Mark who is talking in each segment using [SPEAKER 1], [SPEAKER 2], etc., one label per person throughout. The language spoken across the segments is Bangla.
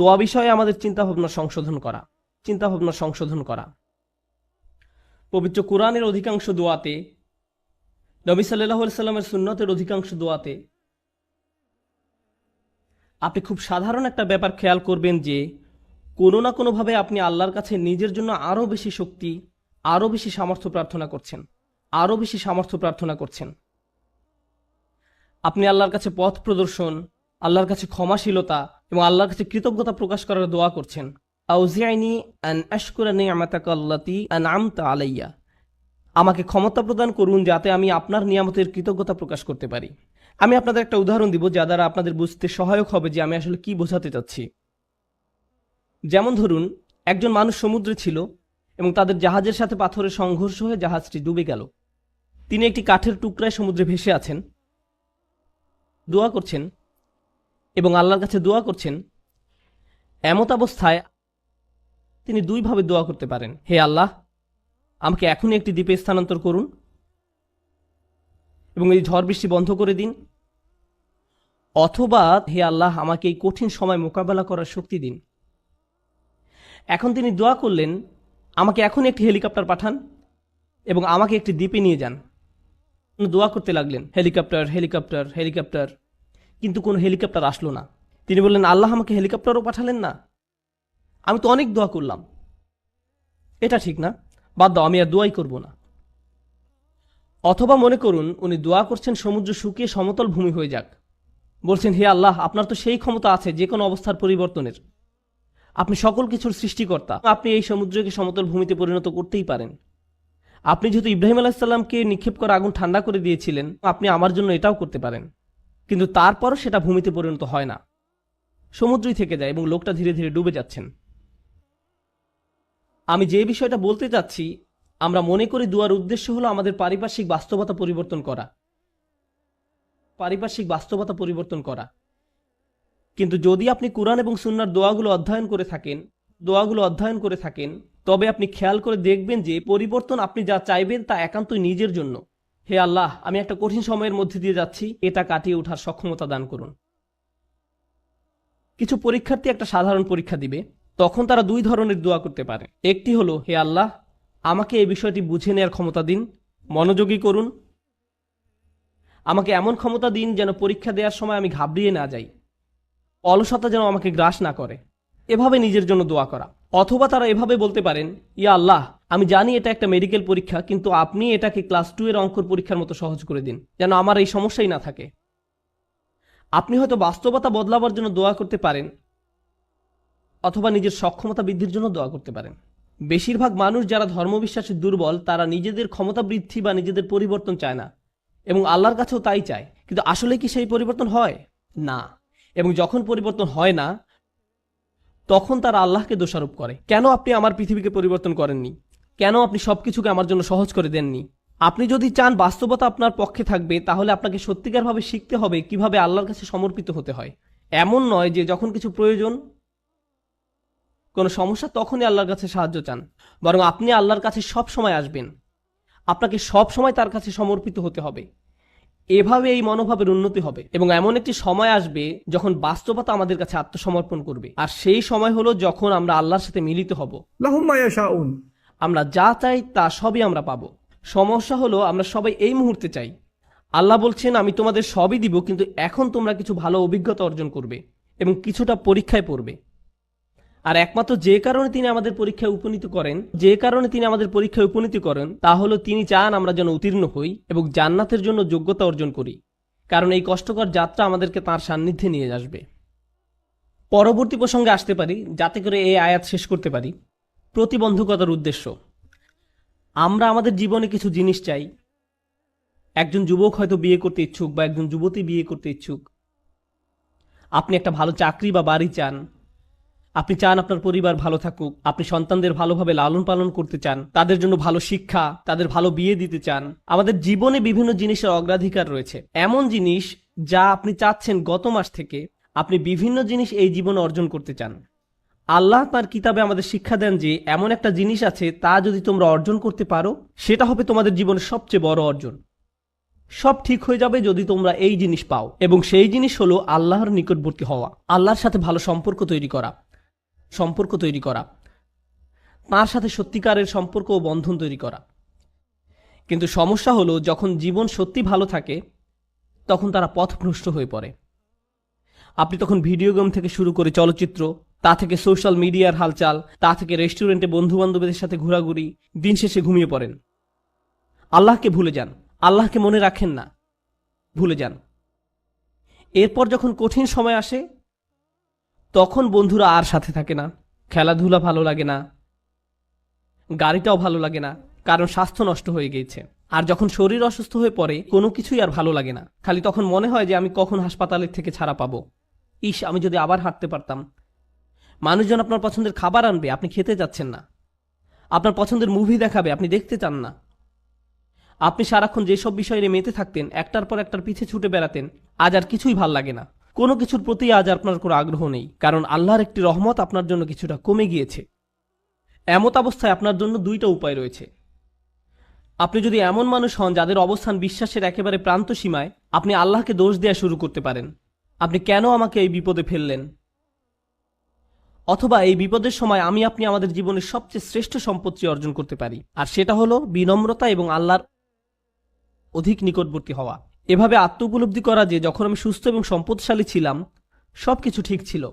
[SPEAKER 1] দোয়া বিষয়ে আমাদের চিন্তাভাবনা সংশোধন করা, চিন্তাভাবনা সংশোধন করা। পবিত্র কোরআনের অধিকাংশ দোয়াতে, নবী সাল্লাহ সাল্লামের সুন্নতের অধিকাংশ দোয়াতে আপনি খুব সাধারণ একটা ব্যাপার খেয়াল করবেন যে, কোনো না কোনোভাবে আপনি আল্লাহর কাছে নিজের জন্য আরও বেশি শক্তি, আরও বেশি সামর্থ্য প্রার্থনা করছেন, আরও বেশি সামর্থ্য প্রার্থনা করছেন। আপনি আল্লাহর কাছে পথ প্রদর্শন, আল্লাহর কাছে ক্ষমাশীলতা এবং আল্লাহর কাছে কৃতজ্ঞতা প্রকাশ করার দোয়া করছেন। আমতা আলাইয়া। আমাকে ক্ষমতা প্রদান করুন যাতে আমি আপনার নিয়ামতের কৃতজ্ঞতা প্রকাশ করতে পারি। আমি আপনাদের একটা উদাহরণ দিব যা দ্বারা আপনাদের বুঝতে সহায়ক হবে যে আমি আসলে কি বোঝাতে চাচ্ছি। যেমন ধরুন, একজন মানুষ সমুদ্রে ছিল এবং তাদের জাহাজের সাথে পাথরের সংঘর্ষ হয়ে জাহাজটি ডুবে গেল। তিনি একটি কাঠের টুকরায় সমুদ্রে ভেসে আছেন। দোয়া করছেন এবং আল্লাহর কাছে দোয়া করছেন, এমত অবস্থায় তিনি দুইভাবে দোয়া করতে পারেন। হে আল্লাহ, আমাকে এখনই একটি দ্বীপে স্থানান্তর করুন এবং এই ঝড় বৃষ্টি বন্ধ করে দিন। অথবা হে আল্লাহ, আমাকে এই কঠিন সময় মোকাবেলা করার শক্তি দিন। এখন তিনি দোয়া করলেন, আমাকে এখন একটি হেলিকপ্টার পাঠান এবং আমাকে একটি দ্বীপে নিয়ে যান। দোয়া করতে লাগলেন, হেলিকপ্টার হেলিকপ্টার হেলিকপ্টার। কিন্তু কোনো হেলিকপ্টার আসলো না। তিনি বললেন, আল্লাহ আমাকে হেলিকপ্টারও পাঠালেন না। আমি তো অনেক দোয়া করলাম। এটা ঠিক না। বাদ দাও, আমি আর দোয়াই করব না। অথবা মনে করুন, উনি দোয়া করছেন সমুদ্র শুকিয়ে সমতল ভূমি হয়ে যাক। বলছেন, হে আল্লাহ, আপনার তো সেই ক্ষমতা আছে, যে কোনো অবস্থার পরিবর্তনের। আপনি সকল কিছুর সৃষ্টিকর্তা। আপনি এই সমুদ্রকে সমতল ভূমিতে পরিণত করতেই পারেন। আপনি যেহেতু ইব্রাহিম আলাহিসাল্লামকে নিক্ষেপ করা আগুন ঠান্ডা করে দিয়েছিলেন, আপনি আমার জন্য এটাও করতে পারেন। কিন্তু তারপরও সেটা ভূমিতে পরিণত হয় না। সমুদ্রই থেকে যায় এবং লোকটা ধীরে ধীরে ডুবে যাচ্ছেন। আমি যে বিষয়টা বলতে চাচ্ছি, আমরা মনে করি দুয়ার উদ্দেশ্য হলো আমাদের পারিপার্শ্বিক বাস্তবতা পরিবর্তন করা। পারিপার্শ্বিক বাস্তবতা পরিবর্তন করা। কিন্তু যদি আপনি কোরআন এবং সুন্নার দোয়াগুলো অধ্যয়ন করে থাকেন, দোয়াগুলো অধ্যয়ন করে থাকেন, তবে আপনি খেয়াল করে দেখবেন যে পরিবর্তন আপনি যা চাইবেন তা একান্তই নিজের জন্য। হে আল্লাহ, আমি একটা কঠিন সময়ের মধ্যে দিয়ে যাচ্ছি। এটা কাটিয়ে ওঠার সক্ষমতা দান করুন। কিছু পরীক্ষার্থী একটা সাধারণ পরীক্ষা দিবে। তখন তারা দুই ধরনের দোয়া করতে পারে। একটি হলো, হে আল্লাহ, আমাকে এই বিষয়টি বুঝে নেওয়ার ক্ষমতা দিন, মনোযোগী করুন। আমাকে এমন ক্ষমতা দিন যেন পরীক্ষা দেওয়ার সময় আমি ঘাবড়িয়ে না যাই। অলসতা যেন আমাকে গ্রাস না করে। এভাবে নিজের জন্য দোয়া করা। অথবা তারা এভাবে বলতে পারেন, ইয়া আল্লাহ, আমি জানি এটা একটা মেডিকেল পরীক্ষা, কিন্তু আপনি এটাকে ক্লাস টু এর অঙ্কর পরীক্ষার মতো সহজ করে দিন, যেন আমার এই সমস্যাই না থাকে। আপনি হয়তো বাস্তবতা বদলাবার জন্য দোয়া করতে পারেন, অথবা নিজের সক্ষমতা বৃদ্ধির জন্য দোয়া করতে পারেন। বেশিরভাগ মানুষ যারা ধর্মবিশ্বাসে দুর্বল, তারা নিজেদের ক্ষমতা বৃদ্ধি বা নিজেদের পরিবর্তন চায় না, এবং আল্লাহর কাছেও তাই চায়। কিন্তু আসলে কি সেই পরিবর্তন হয়? না, এবং যখন পরিবর্তন হয় না তখন তারা আল্লাহকে দোষারোপ করে। কেন আপনি আমার পৃথিবীকে পরিবর্তন করেননি? কেন আপনি সব কিছুকে আমার জন্য সহজ করে দেননি? আপনি যদি চান বাস্তবতা আপনার পক্ষে থাকবে, তাহলে আপনাকে সত্যিকারভাবে শিখতে হবে কীভাবে আল্লাহর কাছে সমর্পিত হতে হয়। এমন নয় যে যখন কিছু প্রয়োজন, কোনো সমস্যা, তখনই আল্লাহর কাছে সাহায্য চান। বরং আপনি আল্লাহর কাছে সব সময় আসবেন। আপনাকে সব সময় তার কাছে সমর্পিত হতে হবে। এভাবে এই মনোভাবের উন্নতি হবে এবং এমন একটি সময় আসবে যখন বাস্তবতা আমাদের কাছে আত্মসমর্পণ করবে। আর সেই সময় হলো যখন আমরা আল্লাহর সাথে মিলিত হব। আমরা যা চাই তা সবই আমরা পাবো। সমস্যা হলো আমরা সবাই এই মুহূর্তে চাই। আল্লাহ বলছেন আমি তোমাদের সবই দিব কিন্তু এখন তোমরা কিছু ভালো অভিজ্ঞতা অর্জন করবে এবং কিছুটা পরীক্ষায় পড়বে। আর একমাত্র যে কারণে তিনি আমাদের পরীক্ষায় উপনীত করেন, যে কারণে তিনি আমাদের পরীক্ষায় উপনীত করেন, তা হলো তিনি চান আমরা যেন উত্তীর্ণ হই এবং জান্নাতের জন্য যোগ্যতা অর্জন করি। কারণ এই কষ্টকর যাত্রা আমাদেরকে তার সান্নিধ্যে নিয়ে আসবে। পরবর্তী প্রসঙ্গে আসতে পারি, যাতে করে এই আয়াত শেষ করতে পারি। প্রতিবন্ধকতার উদ্দেশ্য। আমরা আমাদের জীবনে কিছু জিনিস চাই। একজন যুবক হয়তো বিয়ে করতে ইচ্ছুক বা একজন যুবতী বিয়ে করতে ইচ্ছুক। আপনি একটা ভালো চাকরি বা বাড়ি চান। আপনি চান আপনার পরিবার ভালো থাকুক, আপনি সন্তানদের ভালোভাবে লালন পালন করতে চান, তাদের জন্য ভালো শিক্ষা, তাদের ভালো বিয়ে দিতে চান, আমাদের জীবনে বিভিন্ন জিনিসের অগ্রাধিকার রয়েছে। এমন জিনিস যা আপনি চাচ্ছেন গত মাস থেকে, আপনি বিভিন্ন জিনিস এই জীবনে অর্জন করতে চান। আল্লাহ তার কিতাবে আমাদের শিক্ষা দেন যে, এমন একটা জিনিস আছে তা যদি তোমরা অর্জন করতে পারো, সেটা হবে তোমাদের জীবনের সবচেয়ে বড় অর্জন। সব ঠিক হয়ে যাবে যদি তোমরা এই জিনিস পাও এবং সেই জিনিস হলো আল্লাহর নিকটবর্তী হওয়া, আল্লাহর সাথে ভালো সম্পর্ক তৈরি করা। সম্পর্ক তৈরি করা। তার সাথে সত্যিকারের সম্পর্ক ও বন্ধন তৈরি করা। কিন্তু সমস্যা হলো, যখন জীবন সত্যি ভালো থাকে, তখন তারা পথভ্রষ্ট হয়ে পড়ে। আপনি তখন ভিডিও গেম থেকে শুরু করে চলচ্চিত্র, তা থেকে সোশ্যাল মিডিয়ার হালচাল, তা থেকে রেস্টুরেন্টে বন্ধু বান্ধবীদের সাথে ঘোরাঘুরি, দিন শেষে ঘুমিয়ে পড়েন। আল্লাহকে ভুলে যান। আল্লাহকে মনে রাখেন না। ভুলে যান। এরপর যখন কঠিন সময় আসে তখন বন্ধুরা আর সাথে থাকে না। খেলাধুলা ভালো লাগে না। গাড়িটাও ভালো লাগে না। কারণ স্বাস্থ্য নষ্ট হয়ে গিয়েছে। আর যখন শরীর অসুস্থ হয়ে পড়ে, কোনো কিছুই আর ভালো লাগে না। খালি তখন মনে হয় যে আমি কখন হাসপাতালের থেকে ছাড়া পাবো। ইস, আমি যদি আবার হাঁটতে পারতাম। মানুষজন আপনার পছন্দের খাবার আনবে, আপনি খেতে যাচ্ছেন না। আপনার পছন্দের মুভি দেখাবে, আপনি দেখতে চান না। আপনি সারাক্ষণ যেসব বিষয় মেতে থাকতেন, একটার পর একটার পিছে ছুটে বেড়াতেন, আজ আর কিছুই ভালো লাগে না। কোনো কিছুর প্রতি আজ আপনার কোনো আগ্রহ নেই, কারণ আল্লাহর একটি রহমত আপনার জন্য কিছুটা কমে গিয়েছে। এমত অবস্থায় আপনার জন্য দুইটা উপায় রয়েছে। আপনি যদি এমন মানুষ হন যাদের অবস্থান বিশ্বাসের একেবারে প্রান্ত সীমায়, আপনি আল্লাহকে দোষ দেওয়া শুরু করতে পারেন। আপনি কেন আমাকে এই বিপদে ফেললেন? অথবা এই বিপদের সময় আমি আপনি আমাদের জীবনের সবচেয়ে শ্রেষ্ঠ সম্পত্তি অর্জন করতে পারি, আর সেটা হলো বিনম্রতা এবং আল্লাহর অধিক নিকটবর্তী হওয়া। এভাবে আত্ম উপলব্ধি করা যে যখন আমি সুস্থ এবং সম্পদশালী ছিলাম সব কিছু ঠিক ছিল।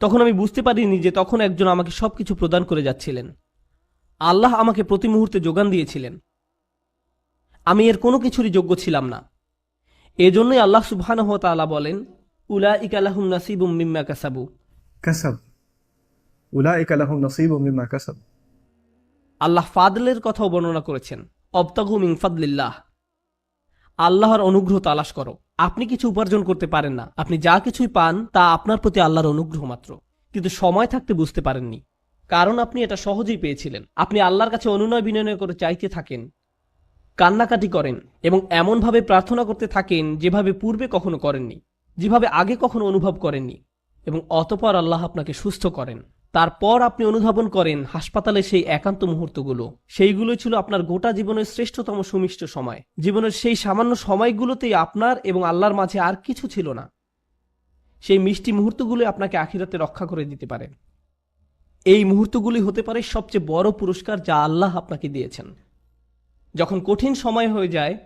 [SPEAKER 1] তখন আমি বুঝতে পারিনি যে তখন একজন আমাকে সব কিছু প্রদান করে যাচ্ছিলেন। আল্লাহ আমাকে প্রতি মুহূর্তে যোগান দিয়েছিলেন। আমি এর কোনো কিছুরই যোগ্য ছিলাম না। এজন্যই আল্লাহ সুবহানহ তালা বলেন উলা ইকালাহুম নাসিব মিম্মা কাসাবু।
[SPEAKER 2] কাসাব। উলা
[SPEAKER 1] আল্লাহ ফাদলের কথাও বর্ণনা করেছেন অবতাগুম মিং আল্লাহর অনুগ্রহ তালাশ করো। আপনি কিছু উপার্জন করতে পারেন না। আপনি যা কিছুই পান, তা আপনার প্রতি আল্লাহর অনুগ্রহ মাত্র। কিন্তু সময় থাকতে বুঝতে পারেননি। কারণ আপনি এটা সহজেই পেয়েছিলেন। আপনি আল্লাহর কাছে অনুনয় বিনয় করে চাইতে থাকেন, কান্নাকাটি করেন এবং এমনভাবে প্রার্থনা করতে থাকেন যেভাবে পূর্বে কখনো করেননি, যেভাবে আগে কখনো অনুভব করেননি এবং অতপর আল্লাহ আপনাকে সুস্থ করেন। তারপর আপনি অনুধাবন করেন হাসপাতালে সেই একান্ত মুহূর্তগুলো। সেইগুলো ছিল আপনার গোটা জীবনের শ্রেষ্ঠতম সুমিষ্ট সময়। জীবনের সেই সামান্য সময়গুলোতেই আপনার এবং আল্লাহর মাঝে আর কিছু ছিল না। সেই মিষ্টি মুহূর্তগুলো আপনাকে আখিরাতে রক্ষা করে দিতে পারে। এই মুহূর্তগুলি হতে পারে সবচেয়ে বড় পুরস্কার যা আল্লাহ আপনাকে দিয়েছেন। যখন কঠিন সময় হয়ে যায়,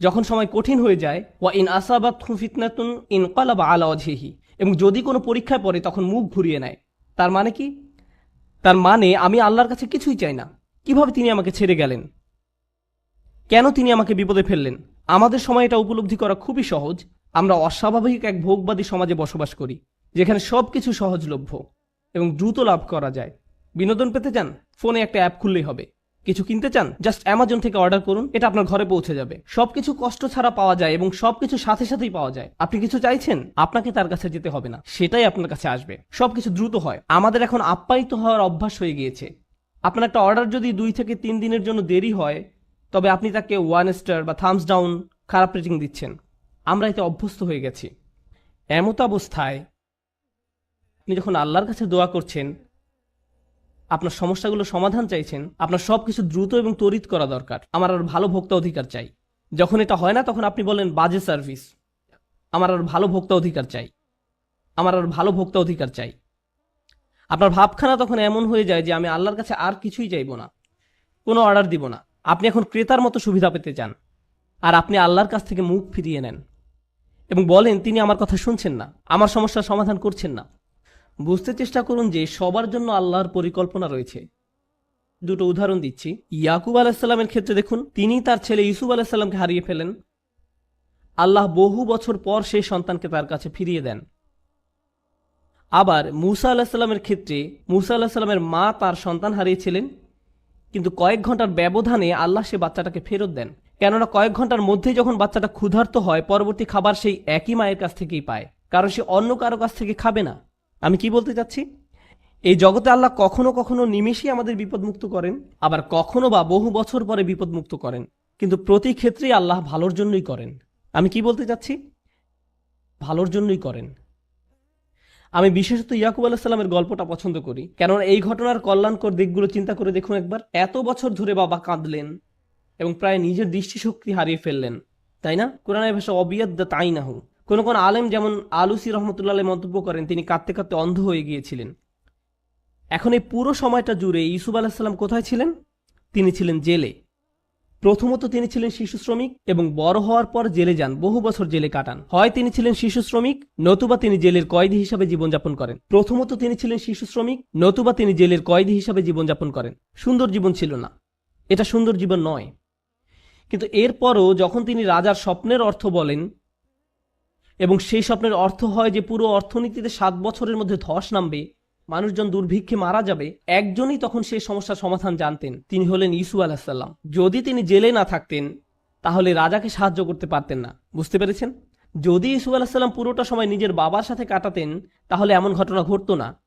[SPEAKER 1] যখন সময় কঠিন হয়ে যায়, ওয়া ইন আসাবাত ফিতনাতুন ইন কালাবা আলা ওয়াজহিহি। এবং যদি কোনো পরীক্ষায় পড়ে, তখন মুখ ঘুরিয়ে নেয়। তার মানে কি? তার মানে আমি আল্লাহর কাছে কিছুই চাই না। কীভাবে তিনি আমাকে ছেড়ে গেলেন? কেন তিনি আমাকে বিপদে ফেললেন? আমাদের সময় এটা উপলব্ধি করা খুবই সহজ। আমরা অস্বাভাবিক এক ভোগবাদী সমাজে বসবাস করি, যেখানে সব কিছু সহজলভ্য এবং দ্রুত লাভ করা যায়। বিনোদন পেতে চান? ফোনে একটা অ্যাপ খুললেই হবে। কিছু কিনতে চান জাস্ট অ্যামাজন থেকে অর্ডার করুন, এটা আপনার ঘরে পৌঁছে যাবে। সবকিছু কষ্ট ছাড়া পাওয়া যায় এবং সবকিছু সাথে সাথেই পাওয়া যায়। আপনি কিছু চাইছেন, আপনাকে তার কাছে যেতে হবে না, সেটাই আপনার কাছে আসবে। সবকিছু দ্রুত হয়। আমাদের এখন আপ্যায়িত হওয়ার অভ্যাস হয়ে গিয়েছে। আপনার একটা অর্ডার যদি দুই থেকে তিন দিনের জন্য দেরি হয়, তবে আপনি তাকে ওয়ান স্টার বা থামস ডাউন খারাপ রেটিং দিচ্ছেন। আমরা এতে অভ্যস্ত হয়ে গেছি। এমত অবস্থায় আপনি যখন আল্লাহর কাছে দোয়া করছেন আপনার সমস্যাগুলো সমাধান চাইছেন, আপনার সব কিছু দ্রুত এবং তড়িৎ করা দরকার। আমার আর ভালো ভোক্তা অধিকার চাই। যখন এটা হয় না, তখন আপনি বলেন, বাজে সার্ভিস। আমার আর ভালো ভোক্তা অধিকার চাই। আমার আর ভালো ভোক্তা অধিকার চাই। আপনার ভাবখানা তখন এমন হয়ে যায় যে, আমি আল্লাহর কাছে আর কিছুই চাইব না। কোনো অর্ডার দিব না। আপনি এখন ক্রেতার মতো সুবিধা পেতে চান। আর আপনি আল্লাহর কাছ থেকে মুখ ফিরিয়ে নেন। এবং বলেন, তিনি আমার কথা শুনছেন না। আমার সমস্যার সমাধান করছেন না। বুঝতে চেষ্টা করুন যে সবার জন্য আল্লাহর পরিকল্পনা রয়েছে। দুটো উদাহরণ দিচ্ছি। ইয়াকুব আলাহিসাল্লামের ক্ষেত্রে দেখুন, তিনি তার ছেলে ইউসুফ আলাহিসাল্লামকে হারিয়ে ফেলেন। আল্লাহ বহু বছর পর সেই সন্তানকে তার কাছে ফিরিয়ে দেন। আবার মুসা আলাহিসাল্লামের ক্ষেত্রে মুসা আলাহিসাল্লামের মা তার সন্তান হারিয়েছিলেন, কিন্তু কয়েক ঘণ্টার ব্যবধানে আল্লাহ সে বাচ্চাটাকে ফেরত দেন। কেননা কয়েক ঘণ্টার মধ্যেই যখন বাচ্চাটা ক্ষুধার্ত হয়, পরবর্তী খাবার সেই একই মায়ের কাছ থেকেই পায়, কারণ সে অন্য কারও কাছ থেকে খাবে না। আমি কি বলতে চাচ্ছি? এই জগতে আল্লাহ কখনো কখনো নিমেষেই আমাদের বিপদমুক্ত করেন, আবার কখনো বা বহু বছর পরে বিপদমুক্ত করেন। কিন্তু প্রতি ক্ষেত্রেই আল্লাহ ভালোর জন্যই করেন। আমি কি বলতে চাচ্ছি? ভালোর জন্যই করেন। আমি বিশেষত ইয়াকুব আলাহিসাল্লামের গল্পটা পছন্দ করি। কেননা এই ঘটনার কল্যাণকর দিকগুলো চিন্তা করে দেখুন একবার। এত বছর ধরে বাবা কাঁদলেন এবং প্রায় নিজের দৃষ্টিশক্তি হারিয়ে ফেললেন। তাই না? কোরআনের ভাষা অবিয়াদ তাই না হু কোন কোন আলেম যেমন আলুসি রহমতুল্লাহ মন্তব্য করেন, তিনি কাঁদতে কাঁদতে অন্ধ হয়ে গিয়েছিলেন। এখন এই পুরো সময়টা জুড়ে ইউসুফ আলাহিসাল্লাম কোথায় ছিলেন? তিনি ছিলেন জেলে। প্রথমত তিনি ছিলেন শিশু শ্রমিক এবং বড় হওয়ার পর জেলে যান, বহু বছর জেলে কাটান। হয় তিনি ছিলেন শিশু শ্রমিক, নতুবা তিনি জেলের কয়েদি হিসাবে জীবনযাপন করেন। প্রথমত তিনি ছিলেন শিশু শ্রমিক, নতুবা তিনি জেলের কয়েদি হিসাবে জীবনযাপন করেন। সুন্দর জীবন ছিল না। এটা সুন্দর জীবন নয়। কিন্তু এরপরও যখন তিনি রাজার স্বপ্নের অর্থ বলেন এবং সেই স্বপ্নের অর্থ হয় যে পুরো অর্থনীতিতে সাত বছরের মধ্যে ধস নামবে, মানুষজন দুর্ভিক্ষে মারা যাবে। একজনই তখন সেই সমস্যার সমাধান জানতেন, তিনি হলেন ইসু আলাহিসাল্লাম যদি তিনি জেলে না থাকতেন, তাহলে রাজাকে সাহায্য করতে পারতেন না। বুঝতে পেরেছেন? যদি ইসু আলাহিসাল্লাম পুরোটা সময় নিজের বাবার সাথে কাটাতেন, তাহলে এমন ঘটনা ঘটতো না।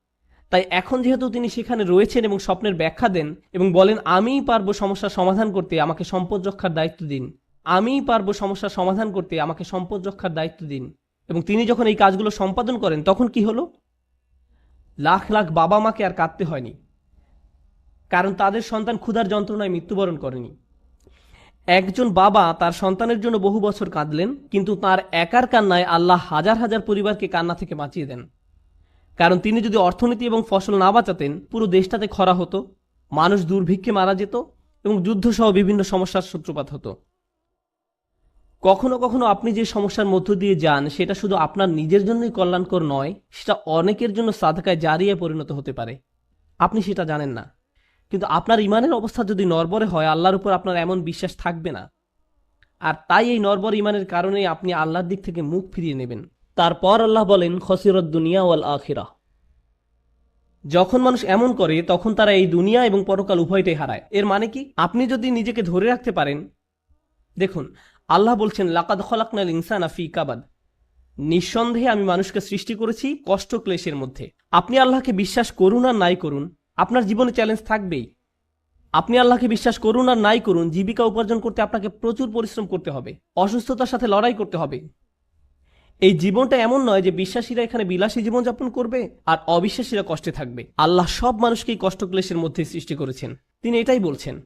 [SPEAKER 1] তাই এখন যেহেতু তিনি সেখানে রয়েছেন এবং স্বপ্নের ব্যাখ্যা দেন এবং বলেন, আমিই পারব সমস্যার সমাধান করতে, আমাকে সম্পদ রক্ষার দায়িত্ব দিন। আমিই পারব সমস্যার সমাধান করতে, আমাকে সম্পদ রক্ষার দায়িত্ব দিন। এবং তিনি যখন এই কাজগুলো সম্পাদন করেন, তখন কি হলো? লাখ লাখ বাবা মাকে আর কাঁদতে হয়নি। কারণ তাদের সন্তান ক্ষুধার যন্ত্রণায় মৃত্যুবরণ করেনি। একজন বাবা তার সন্তানের জন্য বহু বছর কাঁদলেন, কিন্তু তার একার কান্নায় আল্লাহ হাজার হাজার পরিবারকে কান্না থেকে বাঁচিয়ে দেন। কারণ তিনি যদি অর্থনীতি এবং ফসল না বাঁচাতেন, পুরো দেশটাতে খরা হতো, মানুষ দুর্ভিক্ষে মারা যেত এবং যুদ্ধসহ বিভিন্ন সমস্যার সূত্রপাত হতো। কখনো কখনো আপনি যে সমস্যার মধ্য দিয়ে যান, সেটা শুধু আপনার নিজের জন্যই কল্যাণকর নয়, সেটা অনেকের জন্য সাধকায় জারিয়ে পরিণত হতে পারে। আপনি সেটা জানেন না। কিন্তু আপনার ইমানের অবস্থা যদি নরবরে হয়, আল্লাহর উপর আপনার এমন বিশ্বাস থাকবে না। আর তাই এই নরবর ইমানের কারণে আপনি আল্লাহর দিক থেকে মুখ ফিরিয়ে নেবেন। তারপর আল্লাহ বলেন, খসিরত দুনিয়া ওয়াল আখিরা যখন মানুষ এমন করে, তখন তারা এই দুনিয়া এবং পরকাল উভয়টাই হারায়। এর মানে কি? আপনি যদি নিজেকে ধরে রাখতে পারেন, দেখুন আল্লাহ বলছেন, লাকাদ খলাকনাল ইনসান আফি কাবাদ। নিঃসন্দেহে আমি মানুষকে সৃষ্টি করেছি কষ্ট ক্লেশের মধ্যে। আপনি আল্লাহকে বিশ্বাস করুন আর নাই করুন, আপনার জীবনে চ্যালেঞ্জ থাকবেই। আপনি আল্লাহকে বিশ্বাস করুন আর নাই করুন, জীবিকা উপার্জন করতে আপনাকে প্রচুর পরিশ্রম করতে হবে, অসুস্থতার সাথে লড়াই করতে হবে। এই জীবনটা এমন নয় যে বিশ্বাসীরা এখানে বিলাসী জীবনযাপন করবে আর অবিশ্বাসীরা কষ্টে থাকবে। আল্লাহ সব মানুষকেই কষ্ট ক্লেশের মধ্যে সৃষ্টি করেছেন। তিনি এটাই বলছেন।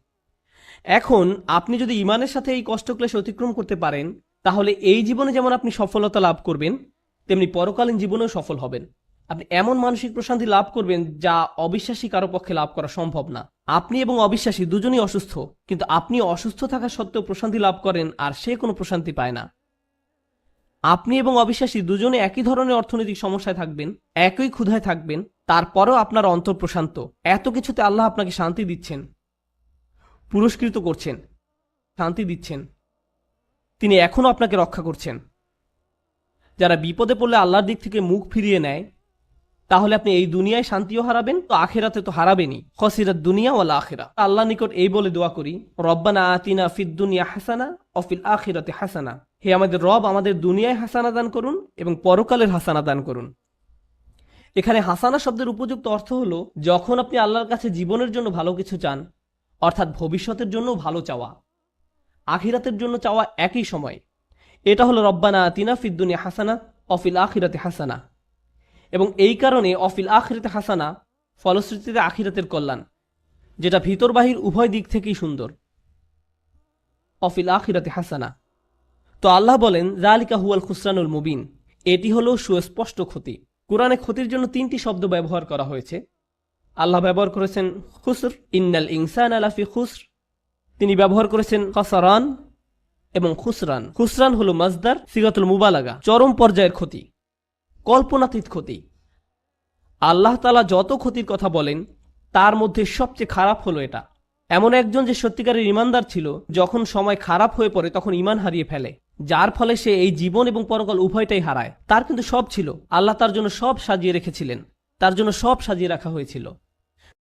[SPEAKER 1] এখন আপনি যদি ইমানের সাথে এই কষ্টক্লেশ অতিক্রম করতে পারেন, তাহলে এই জীবনে যেমন আপনি সফলতা লাভ করবেন, তেমনি পরকালীন জীবনেও সফল হবেন। আপনি এমন মানসিক প্রশান্তি লাভ করবেন যা অবিশ্বাসী কারও পক্ষে লাভ করা সম্ভব না। আপনি এবং অবিশ্বাসী দুজনই অসুস্থ, কিন্তু আপনি অসুস্থ থাকা সত্ত্বেও প্রশান্তি লাভ করেন আর সে কোনো প্রশান্তি পায় না। আপনি এবং অবিশ্বাসী দুজনে একই ধরনের অর্থনৈতিক সমস্যায় থাকবেন, একই ক্ষুধায় থাকবেন, তারপরেও আপনার অন্তর প্রশান্ত। এত কিছুতে আল্লাহ আপনাকে শান্তি দিচ্ছেন। পুরস্কৃত করছেন, শান্তি দিচ্ছেন। তিনি এখনও আপনাকে রক্ষা করছেন। যারা বিপদে পড়লে আল্লাহর দিক থেকে মুখ ফিরিয়ে নেয়, তাহলে আপনি এই দুনিয়ায় শান্তিও হারাবেন, তো আখেরাতে তো হারাবেনই। খসিরাত দুনিয়া ওয়ালা আখেরা। আল্লাহ নিকট এই বলে দোয়া করি, রব্বানা আতিনা ফিদ দুনিয়া হাসানা অফিল আখিরাতে হাসানা। হে আমাদের রব, আমাদের দুনিয়ায় হাসানা দান করুন এবং পরকালের হাসানা দান করুন। এখানে হাসানা শব্দের উপযুক্ত অর্থ হলো, যখন আপনি আল্লাহর কাছে জীবনের জন্য ভালো কিছু চান অর্থাৎ ভবিষ্যতের জন্য ভালো চাওয়া। আখিরাতের জন্য চাওয়া একই সময়। এটা হলো রব্বানা আতিনা হাসানা অফিল আখিরাতে হাসানা। এবং এই কারণে অফিল আখিরাতে হাসানা ফলশ্রুতিতে আখিরাতের কল্যাণ, যেটা ভিতর বাহির উভয় দিক থেকেই সুন্দর। অফিল আখিরাতে হাসানা। তো আল্লাহ বলেন জালিকা হুয়াল খুসরানুল মুবিন। এটি হলো সুস্পষ্ট ক্ষতি। কোরআনে ক্ষতির জন্য তিনটি শব্দ ব্যবহার করা হয়েছে। আল্লাহ ব্যবহার করেছেন খুসর। ইন্নাল ইনসান আলাফি খুসর। তিনি ব্যবহার করেছেন খসারান এবং খুসরান। খুসরান হলো মাজদার সিগাতুল মুবালাগা, চরম পর্যায়ের ক্ষতি, কল্পনাতীত ক্ষতি। আল্লাহ তালা যত ক্ষতির কথা বলেন, তার মধ্যে সবচেয়ে খারাপ হলো এটা। এমন একজন যে সত্যিকারের ইমানদার ছিল, যখন সময় খারাপ হয়ে পড়ে, তখন ইমান হারিয়ে ফেলে। যার ফলে সে এই জীবন এবং পরকাল উভয়টাই হারায়। তার কিন্তু সব ছিল। আল্লাহ তার জন্য সব সাজিয়ে রেখেছিলেন। তার জন্য সব সাজিয়ে রাখা হয়েছিল।